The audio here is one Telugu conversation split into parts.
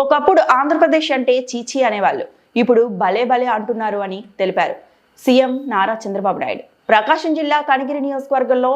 ఒకప్పుడు ఆంధ్రప్రదేశ్ అంటే చీచీ అనేవాళ్ళు. ఇప్పుడు భలే భలే అంటున్నారు అని తెలిపారు. సీఎం నారా చంద్రబాబు నాయుడు. ప్రకాశం జిల్లా కనిగిరి నియోజకవర్గంలో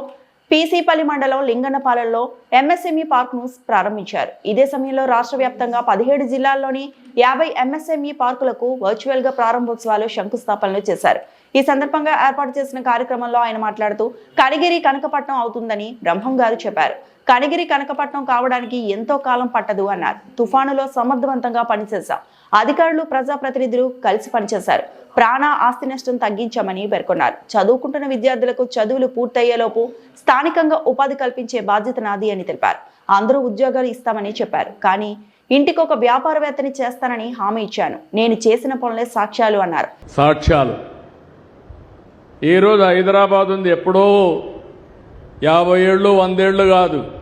పీసీపల్లి మండలం లింగన్నపాలెంలో ఎంఎస్ఎంఈ పార్క్ను ప్రారంభించారు. ఇదే సమయంలో రాష్ట్ర వ్యాప్తంగా పదిహేడు జిల్లాల్లోని యాభై ఎంఎస్ఎంఈ పార్కులకు వర్చువల్గా ప్రారంభోత్సవాలు శంకుస్థాపనలు చేశారు. ఈ సందర్భంగా ఏర్పాటు చేసిన కార్యక్రమంలో ఆయన మాట్లాడుతూ కనిగిరి కనకపట్నం అవుతుందని బ్రహ్మం గారు చెప్పారు. కనిగిరి కనకపట్నం కావడానికి ఎంతో కాలం పట్టదు అన్నారు. తుఫానులో సమర్థవంతంగా పనిచేశాం. అధికారులు ప్రజాప్రతినిధులు కలిసి పనిచేశారు. ప్రాణ ఆస్తి నష్టం తగ్గించామని పేర్కొన్నారు. చదువుకుంటున్న విద్యార్థులకు చదువులు పూర్తయ్యేలోపు స్థానికంగా ఉపాధి కల్పించే బాధ్యత నాది అని తెలిపారు. అందరూ ఉద్యోగాలు ఇస్తామని చెప్పారు. కానీ ఇంటికి ఒక వ్యాపారవేత్తని చేస్తానని హామీ ఇచ్చాను. నేను చేసిన పనులే సాక్ష్యాలు అన్నారు. సాక్ష్యాలు. ఈరోజు హైదరాబాద్ ఉంది? ఎప్పుడో యాభై ఏళ్ళు వందేళ్ళు కాదు.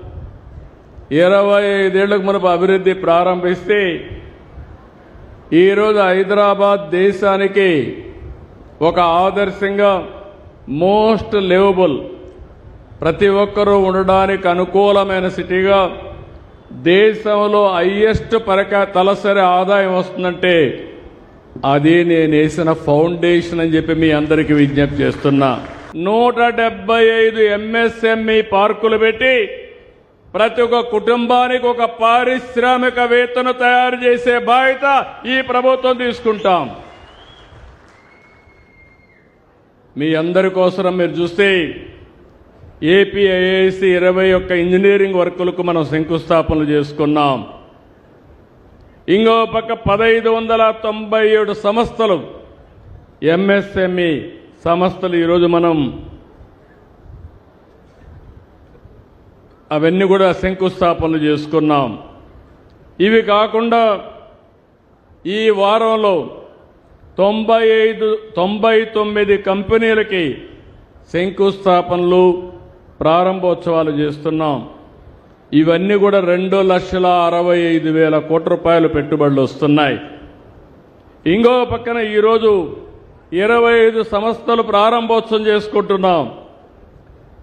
ఇరవై ఐదేళ్ళకు మనకు అభివృద్ధి ప్రారంభిస్తే ఈరోజు హైదరాబాద్ దేశానికి ఒక ఆదర్శంగా మోస్ట్ లివబుల్ ప్రతి ఒక్కరూ ఉండడానికి అనుకూలమైన సిటీగా దేశంలో హయ్యెస్ట్ పరక తలసరి ఆదాయం వస్తుందంటే అది నేను వేసిన ఫౌండేషన్ అని చెప్పి మీ అందరికీ విజ్ఞప్తి చేస్తున్నా. నూట డెబ్బై ఐదు ఎంఎస్ఎంఈ పార్కులు పెట్టి ప్రతి ఒక్క కుటుంబానికి ఒక పారిశ్రామికవేత్తను తయారు చేసే బాధ్యత ఈ ప్రభుత్వం తీసుకుంటాం. మీ అందరి కోసం మీరు చూస్తే ఏపీఐఏసి ఇరవై ఒక్క ఇంజనీరింగ్ వర్కులకు మనం శంకుస్థాపనలు చేసుకున్నాం. ఇంకో పక్క పదహైదు వందల తొంభై ఏడు సంస్థలు ఎంఎస్ఎంఈ సంస్థలు ఈరోజు మనం అవన్నీ కూడా శంకుస్థాపనలు చేసుకున్నాం. ఇవి కాకుండా ఈ వారంలో తొంభై ఐదు తొంభై తొమ్మిది కంపెనీలకి శంకుస్థాపనలు ప్రారంభోత్సవాలు చేస్తున్నాం. ఇవన్నీ కూడా రెండు లక్షల అరవై ఐదు వేల కోట్ల రూపాయలు పెట్టుబడులు వస్తున్నాయి. ఇంకో పక్కన ఈరోజు ఇరవై ఐదు సంస్థలు ప్రారంభోత్సవం చేసుకుంటున్నాం.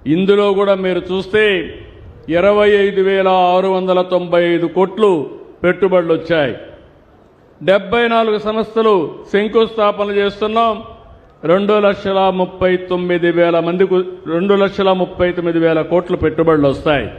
ఇందులో కూడా మీరు చూస్తే ఇరవై ఐదు వేల ఆరు వందల తొంభై ఐదు కోట్లు పెట్టుబడులు వచ్చాయి. డెబ్బై నాలుగు సంస్థలు శంకుస్థాపన చేస్తున్నాం. రెండు లక్షల ముప్పై తొమ్మిది వేల మందికి రెండు లక్షల ముప్పై తొమ్మిది వేల కోట్లు పెట్టుబడులు వస్తాయి.